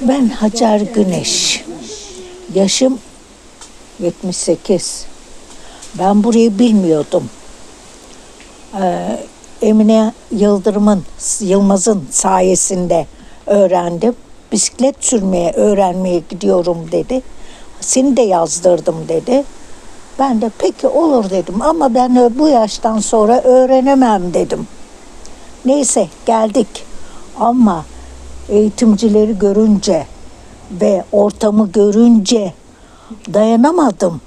Ben Hacer Güneş. Yaşım 78. Ben burayı bilmiyordum. Ee, Emine Yıldırım'ın, Yılmaz'ın sayesinde öğrendim. Bisiklet sürmeye, öğrenmeye gidiyorum dedi. Seni de yazdırdım dedi. Ben de peki olur dedim ama ben bu yaştan sonra öğrenemem dedim. Neyse geldik ama eğitimcileri görünce ve ortamı görünce dayanamadım.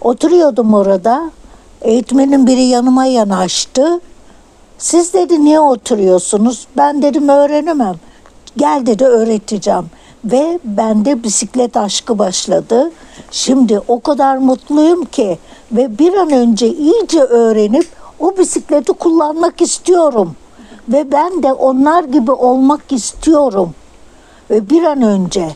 Oturuyordum orada. Eğitmenin biri yanıma yanaştı. Siz dedi niye oturuyorsunuz? Ben dedim öğrenemem. Gel dedi öğreteceğim. Ve bende bisiklet aşkı başladı. Şimdi o kadar mutluyum ki ve bir an önce iyice öğrenip o bisikleti kullanmak istiyorum. Ve ben de onlar gibi olmak istiyorum. Ve bir an önce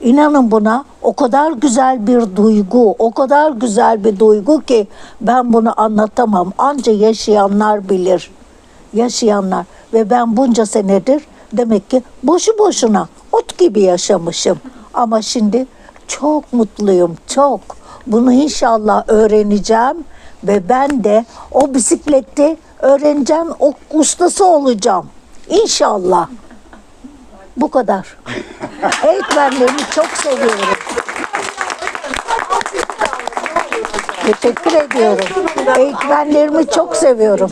inanın buna o kadar güzel bir duygu, o kadar güzel bir duygu ki ben bunu anlatamam. Anca yaşayanlar bilir. Yaşayanlar ve ben bunca senedir demek ki boşu boşuna ot gibi yaşamışım. Ama şimdi çok mutluyum, çok. Bunu inşallah öğreneceğim ve ben de o bisikleti öğreneceğim, o ustası olacağım. İnşallah. Bu kadar. Eğitmenlerimi çok seviyorum. Teşekkür ediyorum. Eğitmenlerimi çok seviyorum.